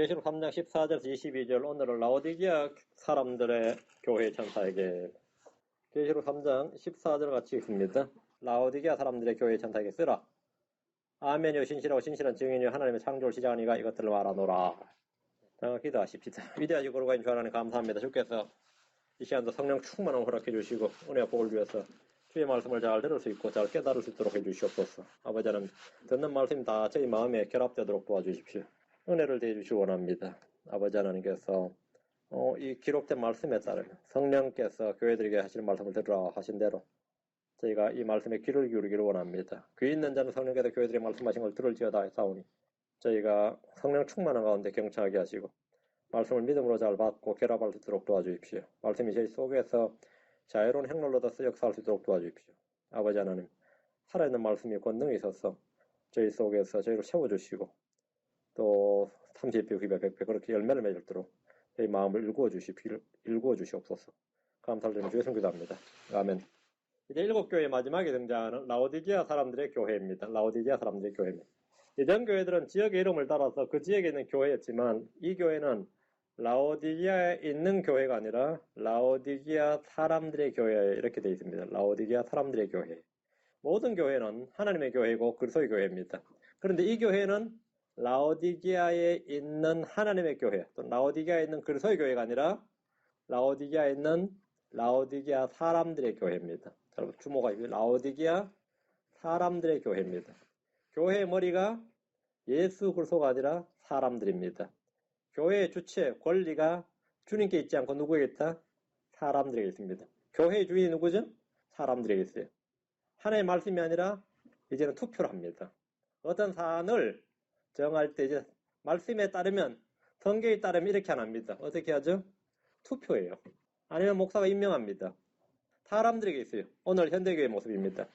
계시록 3장 14절에서 22절 오늘은 라오디기아 사람들의 교회 천사에게 계시록 3장 14절 같이 읽습니다. 라오디기아 사람들의 교회 천사에게 쓰라. 아멘이요 신실하고 신실한 증인이요 하나님의 창조를 시작하니가 이것들을 말하노라. 자, 기도하십시다. 위대하시고 거룩하신 주 하나님 감사합니다. 주께서 이 시간도 성령 충만함 허락해 주시고 은혜와 복을 위해서 주의 말씀을 잘 들을 수 있고 잘 깨달을 수 있도록 해주시옵소서. 아버지는 듣는 말씀 다 저희 마음에 결합되도록 도와주십시오. 은혜를 대해주시 원합니다. 아버지 하나님께서 어, 이 기록된 말씀에 따르면 성령께서 교회들에게 하실 말씀을 들으라 하신 대로 저희가 이 말씀에 귀를 기울이기를 원합니다. 귀 있는 자는 성령께서 교회들이 말씀하신 걸 들을지어다 사오니 저희가 성령 충만한 가운데 경청하게 하시고 말씀을 믿음으로 잘 받고 결합할 수 있도록 도와주십시오. 말씀이 저희 속에서 자유로운 행로로서 역사할 수 있도록 도와주십시오. 아버지 하나님 살아있는 말씀이 권능이 있어서 저희 속에서 저희를 세워주시고 또 30배, 9배, 100배 그렇게 열매를 맺도록 저희 마음을 일구어 주십시오. 일구어 주시옵소서. 감사를 드리는 주의 성기도합니다. 아멘. 이제 일곱 교회 마지막에 등장하는 라오디기아 사람들의 교회입니다. 라오디기아 사람들의 교회입니다. 이전 교회들은 지역의 이름을 따라서 그 지역에 있는 교회였지만 이 교회는 라오디기아에 있는 교회가 아니라 라오디기아 사람들의 교회 이렇게 되어 있습니다. 라오디기아 사람들의 교회. 모든 교회는 하나님의 교회이고 그리스도의 교회입니다. 그런데 이 교회는 라오디기아에 있는 하나님의 교회, 또 라오디기아에 있는 그리스도의 교회가 아니라 라오디기아에 있는 라오디기아 사람들의 교회입니다. 여러분 주목하십시오. 라오디기아 사람들의 교회입니다. 교회의 머리가 예수 그리스도가 아니라 사람들입니다. 교회의 주체, 권리가 주님께 있지 않고 누구에게 있다? 사람들에게 있습니다. 교회의 주인이 누구죠? 사람들에게 있어요. 하나의 말씀이 아니라 이제는 투표를 합니다. 어떤 사안을 정할 때 이제 말씀에 따르면 성경에 따르면 이렇게 안 합니다. 어떻게 하죠? 투표예요. 아니면 목사가 임명합니다. 사람들에게 있어요. 오늘 현대교회 모습입니다.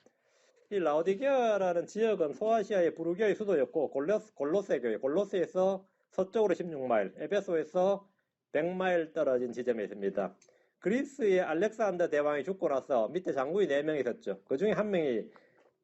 이 라오디게아라는 지역은 소아시아의 부르기아의 수도였고 골로스, 골로세 교회, 골로스에서 서쪽으로 16마일, 에베소에서 100마일 떨어진 지점에 있습니다. 그리스의 알렉산더 대왕이 죽고 나서 밑에 장군이 4명 있었죠. 그 중에 한 명이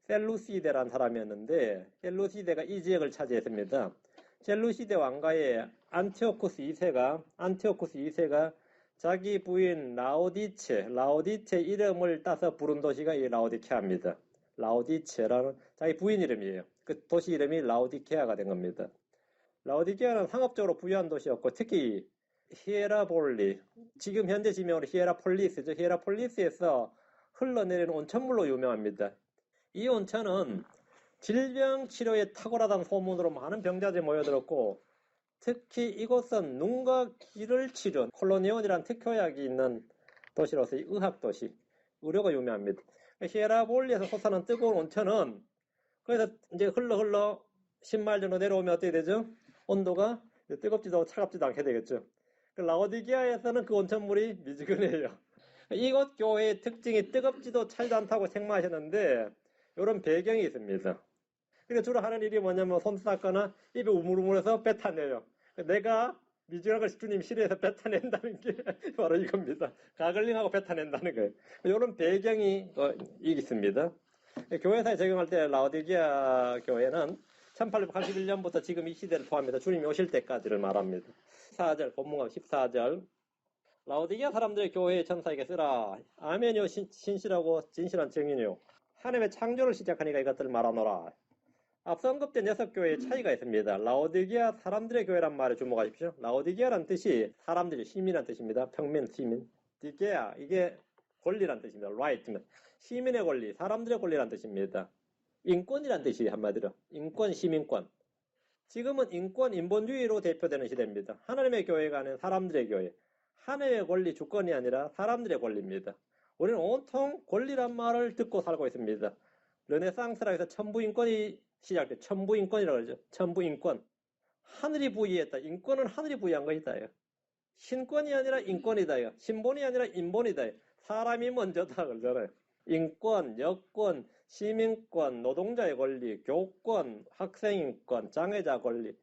셀루시데라는 사람이었는데 셀루시데가 이 지역을 차지했습니다. 셀루시데 왕가의 안티오쿠스 2세가 안티오쿠스 2세가 자기 부인 라오디체, 라오디체 이름을 따서 부른 도시가 이 라오디케아입니다. 라오디체라는 자기 부인 이름이에요. 그 도시 이름이 라오디케아가 된 겁니다. 라오디케아는 상업적으로 부유한 도시였고 특히 히에라볼리, 지금 현재 지명으로 히에라폴리스죠. 히에라폴리스에서 흘러내리는 온천물로 유명합니다. 이 온천은 질병 치료에 탁월하다는 소문으로 많은 병자들이 모여들었고 특히 이곳은 눈과 귀를 치료, 콜로니온이라는 특효약이 있는 도시로서 의학 도시, 의료가 유명합니다. 히에라볼리에서 솟아는 뜨거운 온천은 그래서 이제 흘러 흘러 10마일 정도 내려오면 어떻게 되죠? 온도가 뜨겁지도 차갑지도 않게 되겠죠. 그 라오디기아에서는 그 온천물이 미지근해요. 이곳 교회의 특징이 뜨겁지도 차지도 않다고 생각하셨는데 이런 배경이 있습니다. 그러니까 주로 하는 일이 뭐냐면 손 닦거나 입에 우물우물해서 뱉어내요. 내가 걸 주님 싫어해서 뱉어낸다는 게 바로 이겁니다. 가글링하고 뱉어낸다는 거예요. 이런 배경이 어, 있습니다. 교회사에 적용할 때 라오디기아 교회는 1881년부터 지금 이 시대를 포함해서 주님이 오실 때까지를 말합니다. 14절, 본문가 14절. 라오디기아 사람들의 교회의 천사에게 쓰라. 아멘이요, 신, 신실하고 진실한 증인이요. 하나님의 창조를 시작하니까 이것들을 말하노라. 앞서 언급된 여섯 교회의 차이가 있습니다. 라오디기아 사람들의 교회란 말에 주목하십시오. 라오디기아란 뜻이 사람들이 시민이란 뜻입니다. 평민, 시민. 디게아, 이게 권리란 뜻입니다. right. 시민의 권리, 사람들의 권리란 뜻입니다. 인권이란 뜻이 한마디로. 인권, 시민권. 지금은 인권, 인본주의로 대표되는 시대입니다. 하나님의 교회가 아닌 사람들의 교회. 하나님의 권리, 주권이 아니라 사람들의 권리입니다. 우리는 온통 권리란 말을 듣고 살고 있습니다. 르네상스라 해서 천부인권이 시작돼. 천부인권이라고 그러죠. 천부인권. 하늘이 부의했다. 인권은 하늘이 부의한 것이다. 신권이 아니라 인권이다. 신본이 아니라 인본이다. 사람이 먼저다. 그러잖아요. 인권, 여권, 시민권, 노동자의 권리, 교권, 학생인권, 장애자 권리.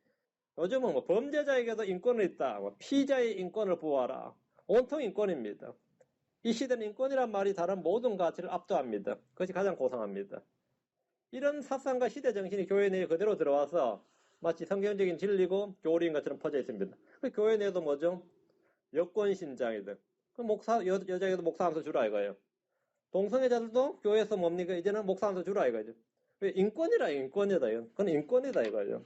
요즘은 뭐 범죄자에게도 인권이 있다. 뭐 피자의 인권을 보아라. 온통 인권입니다. 이 시대는 인권이란 말이 다른 모든 가치를 압도합니다. 그것이 가장 고상합니다. 이런 사상과 시대 정신이 교회 내에 그대로 들어와서 마치 성경적인 진리고 교리인 것처럼 퍼져 있습니다. 그 교회 내에도 뭐죠? 여권 신장이들. 그 목사 여, 여자에도 목사하면서 주라 이거예요. 동성애자들도 교회에서 뭡니까? 이제는 목사하면서 주라 이거죠. 왜 인권이라 인권이다 이건. 그건 인권이다 이거죠.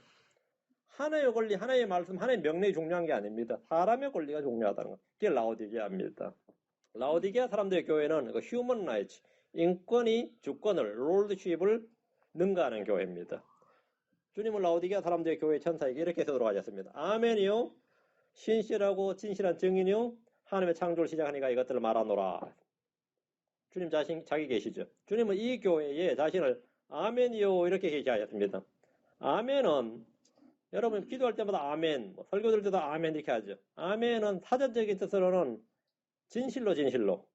하나의 권리, 하나의 말씀, 하나의 명령이 중요한 게 아닙니다. 사람의 권리가 중요하다는 거. 그게 라오디게아입니다. 라오디게아 사람들의 교회는 그 휴먼 라이츠, 인권이 주권을, 롤드십을 능가하는 교회입니다. 주님은 라오디게아 사람들의 교회 천사에게 이렇게 써도록 하셨습니다. 아멘이요. 신실하고 진실한 증인이요. 하나님의 창조를 시작하니까 이것들을 말하노라. 주님 자신, 자기 계시죠. 주님은 이 교회에 자신을 아멘이요. 이렇게 계시하셨습니다. 아멘은 여러분 기도할 때마다 아멘, 뭐 설교 들 때도 아멘 이렇게 하죠. 아멘은 사전적인 뜻으로는 진실로 진실로,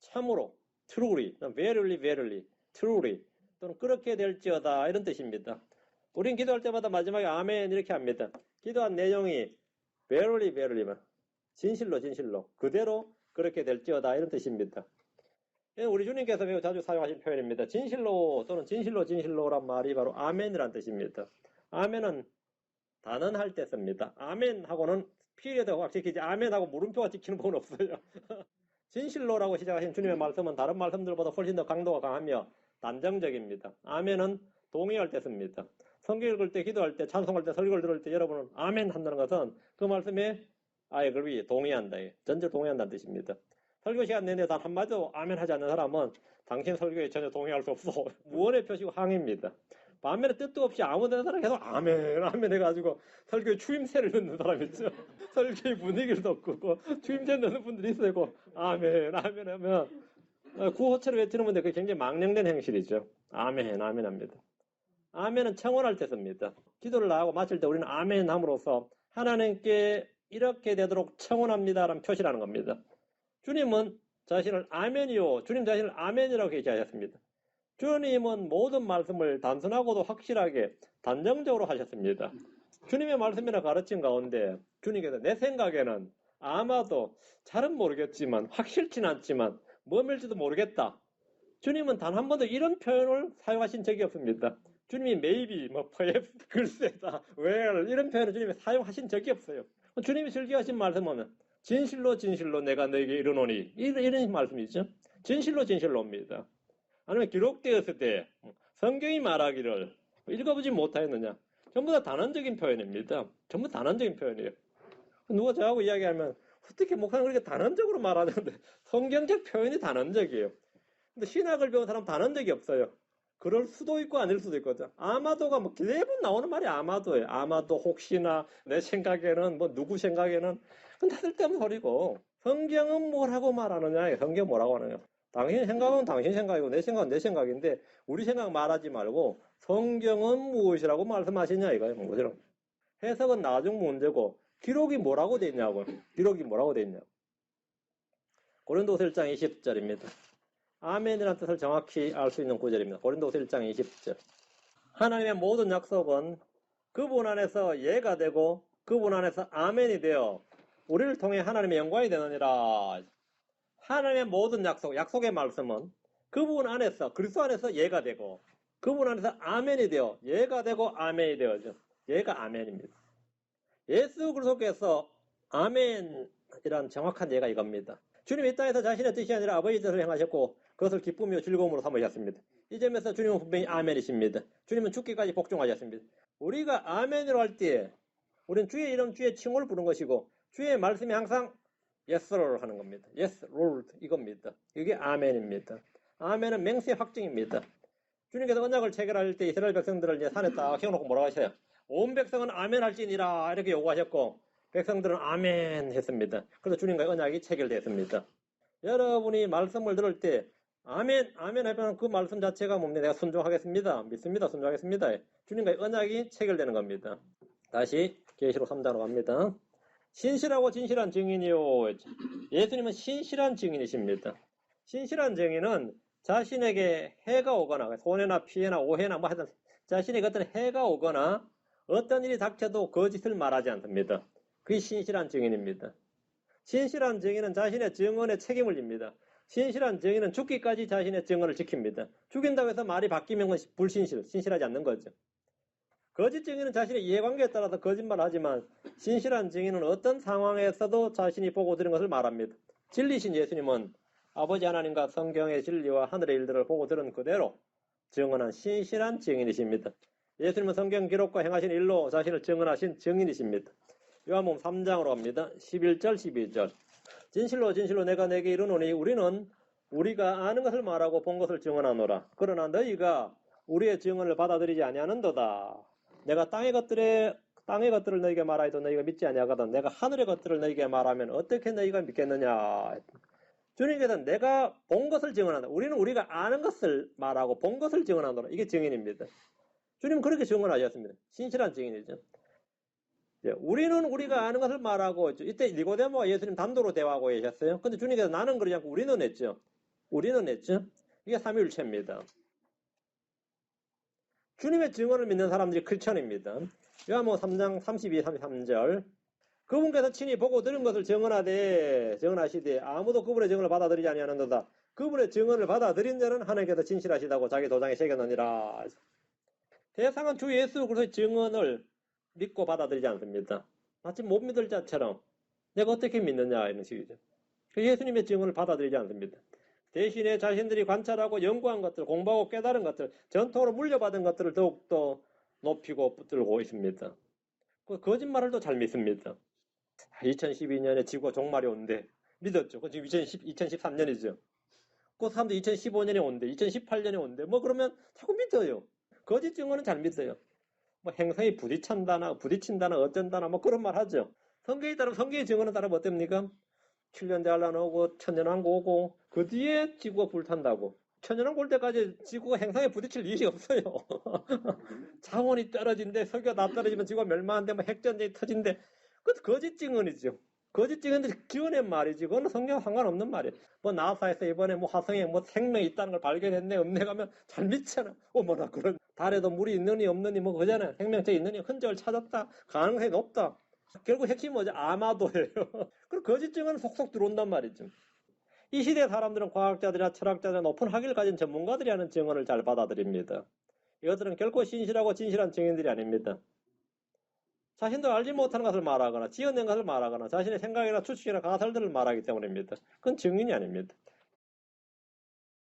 참으로, truly, verily verily, truly 또는 그렇게 될지어다 이런 뜻입니다. 우린 기도할 때마다 마지막에 아멘 이렇게 합니다. 기도한 내용이 verily verily만 진실로 진실로 그대로 그렇게 될지어다 이런 뜻입니다. 예, 우리 주님께서 매우 자주 사용하신 표현입니다. 진실로 또는 진실로 진실로란 말이 바로 아멘이란 뜻입니다. 아멘은 단언할 때 씁니다. 아멘하고는 피리어드가 찍히지 아멘하고 물음표가 찍히는 부분 없어요. 진실로라고 시작하신 주님의 말씀은 다른 말씀들보다 훨씬 더 강도가 강하며 단정적입니다. 아멘은 동의할 때 씁니다. 성경 읽을 때, 기도할 때, 찬송할 때, 설교를 들을 때 여러분은 아멘 한다는 것은 그 말씀에 I agree, 동의한다. 전적 동의한다는 뜻입니다. 설교 시간 내내 단 한마디도 아멘 하지 않는 사람은 당신 설교에 전혀 동의할 수 없어. 무언의 표시고 항입니다. 반면에 뜻도 없이 아무 데나 계속 아멘 아멘 해가지고 설교에 추임새를 넣는 사람 있죠. 설교의 분위기를 덮고 추임새 넣는 분들이 있어요. 그 아멘 아멘 하면 구호체를 외치는 분들 그게 굉장히 망령된 행실이죠. 아멘 아멘 합니다. 아멘은 청원할 때 씁니다. 기도를 나하고 마칠 때 우리는 아멘 함으로써 하나님께 이렇게 되도록 청원합니다라는 표시라는 겁니다. 주님은 자신을 아멘이요. 주님 자신을 아멘이라고 계시하셨습니다. 주님은 모든 말씀을 단순하고도 확실하게 단정적으로 하셨습니다. 주님의 말씀이나 가르침 가운데 주님께서 내 생각에는 아마도 잘은 모르겠지만 확실치는 않지만 뭐일지도 모르겠다. 주님은 단 한 번도 이런 표현을 사용하신 적이 없습니다. 주님이 maybe, 뭐 perhaps, 글쎄다, well 이런 표현을 주님이 사용하신 적이 없어요. 주님이 즐겨하신 말씀은 진실로 진실로 내가 너에게 이르노니 이런, 이런 말씀이죠. 진실로 진실로입니다. 아니면 기록되었을 때 성경이 말하기를 읽어보지 못하였느냐. 전부 다 단언적인 표현입니다. 전부 단언적인 표현이에요. 누가 저하고 이야기하면 어떻게 목사님 그렇게 단언적으로 말하는데 성경적 표현이 단언적이에요. 근데 신학을 배운 사람 단언적이 없어요. 그럴 수도 있고 아닐 수도 있거든. 아마도가 뭐 대부분 나오는 말이 아마도예요. 아마도 혹시나 내 생각에는 뭐 누구 생각에는 그건 다들 때문 소리고 성경은 뭐라고 말하느냐 성경 뭐라고 하느냐 당신 생각은 당신 생각이고 내 생각은 내 생각인데 우리 생각 말하지 말고 성경은 무엇이라고 말씀하시냐 이거예요. 해석은 나중 문제고 기록이 뭐라고 돼 있냐고. 기록이 뭐라고 돼 있냐고. 고린도서 1장 20절입니다. 아멘이라는 뜻을 정확히 알 수 있는 구절입니다. 고린도서 1장 20절. 하나님의 모든 약속은 그분 안에서 예가 되고 그분 안에서 아멘이 되어 우리를 통해 하나님의 영광이 되느니라. 하나님의 모든 약속, 약속의 말씀은 그분 안에서, 그리스도 안에서 예가 되고, 그분 안에서 아멘이 되어, 예가 되고 아멘이 되어죠. 예가 아멘입니다. 예수 그리스도께서 아멘이란 정확한 예가 이겁니다. 주님 이 땅에서 자신의 뜻이 아니라 아버지 뜻을 행하셨고, 그것을 기쁨이요 즐거움으로 삼으셨습니다. 이 점에서 주님은 분명히 아멘이십니다. 주님은 죽기까지 복종하셨습니다. 우리가 아멘으로 할 때, 우리는 주의 이름, 주의 칭호를 부른 것이고, 주의 말씀이 항상 yes, Lord 하는 겁니다. yes, Lord 이겁니다. 이게 아멘입니다. 아멘은 맹세 확증입니다. 주님께서 언약을 체결할 때 이스라엘 백성들을 이제 산에 딱 세워놓고 뭐라고 하셔요? 온 백성은 아멘 할지니라 이렇게 요구하셨고 백성들은 아멘 했습니다. 그래서 주님과의 언약이 체결됐습니다. 여러분이 말씀을 들을 때 아멘, 아멘 하면 그 말씀 자체가 뭡니까? 내가 순종하겠습니다. 믿습니다. 순종하겠습니다. 주님과의 언약이 체결되는 겁니다. 다시 계시록 3장으로 갑니다. 신실하고 진실한 증인이요. 예수님은 신실한 증인이십니다. 신실한 증인은 자신에게 해가 오거나 손해나 피해나 오해나 뭐 하여튼 자신에게 어떤 해가 오거나 어떤 일이 닥쳐도 거짓을 말하지 않습니다. 그게 신실한 증인입니다. 신실한 증인은 자신의 증언에 책임을 집니다. 신실한 증인은 죽기까지 자신의 증언을 지킵니다. 죽인다고 해서 말이 바뀌면 불신실, 신실하지 않는 거죠. 거짓 증인은 자신의 이해관계에 따라서 거짓말을 하지만 진실한 증인은 어떤 상황에서도 자신이 보고 들은 것을 말합니다. 진리신 예수님은 아버지 하나님과 성경의 진리와 하늘의 일들을 보고 들은 그대로 증언한 신실한 증인이십니다. 예수님은 성경 기록과 행하신 일로 자신을 증언하신 증인이십니다. 요한복음 3장으로 갑니다. 11절 12절 진실로 진실로 내가 내게 이르노니 우리는 우리가 아는 것을 말하고 본 것을 증언하노라. 그러나 너희가 우리의 증언을 받아들이지 아니하는도다. 내가 땅의 것들에 땅의 것들을 너희에게 말하여도 너희가 믿지 아니하거든. 내가 하늘의 것들을 너희에게 말하면 어떻게 너희가 믿겠느냐. 주님께서는 내가 본 것을 증언한다. 우리는 우리가 아는 것을 말하고 본 것을 증언하노라. 이게 증인입니다. 주님 그렇게 증언하셨습니다. 신실한 증인이죠. 예, 우리는 우리가 아는 것을 말하고. 이때 니고데모와 예수님 단도로 대화하고 계셨어요. 근데 주님께서 나는 그러지 않고 우리는 했죠. 우리는 했죠. 이게 삼위일체입니다. 주님의 증언을 믿는 사람들이 크리천입니다. 요한복음 3장 32, 33절 그분께서 친히 보고 들은 것을 증언하되 증언하시되 아무도 그분의 증언을 받아들이지 아니하는도다. 그분의 증언을 받아들인 자는 하나님께서 진실하시다고 자기 도장에 새겨놓으니라. 대상은 주 예수 그리스도의 증언을 믿고 받아들이지 않습니다. 마치 못 믿을 자처럼 내가 어떻게 믿느냐 이런 식이죠. 그 예수님의 증언을 받아들이지 않습니다. 대신에 자신들이 관찰하고 연구한 것들, 공부하고 깨달은 것들, 전통으로 물려받은 것들을 더욱더 높이고 붙들고 있습니다. 그 거짓말을 또잘 믿습니다. 2012년에 지구가 종말이 온대. 믿었죠. 그 지금 2010, 2013년이죠. 그 사람도 2015년에 온대. 2018년에 온대. 뭐 그러면 자꾸 믿어요. 거짓 증언은 잘 믿어요. 뭐 행성이 부딪힌다나 부딪힌다나 어쩐다나 뭐 그런 말 하죠. 성경에 따르면 성경의 증언에 따르면 어떻습니까? 7년 대환란 오고 천년왕국 오고 그 뒤에 지구가 불탄다고. 천년왕국 올 때까지 지구가 행성에 부딪힐 일이 없어요. 자원이 떨어진대 석유가 다 떨어지면 지구가 멸망한데 뭐 핵전쟁이 터진대. 그것도 거짓 증언이죠. 거짓 증언인데 지어낸 말이지. 그거는 성경 상관없는 말이에요. 뭐 나사에서 이번에 뭐 화성에 뭐 생명이 있다는 걸 발견했네 없네 가면 잘 믿잖아. 어머나 그런 달에도 물이 있느니 없느니 뭐 그잖아요. 생명체 있느니 흔적을 찾았다. 가능성이 높다. 결국 핵심이 뭐죠? 아마도예요. 그리고 거짓 증언은 속속 들어온단 말이죠. 이 시대 사람들은 과학자들이나 철학자들이나 높은 학위를 가진 전문가들이 하는 증언을 잘 받아들입니다. 이것들은 결코 신실하고 진실한 증인들이 아닙니다. 자신도 알지 못하는 것을 말하거나 지어낸 것을 말하거나 자신의 생각이나 추측이나 가설들을 말하기 때문입니다. 그건 증인이 아닙니다.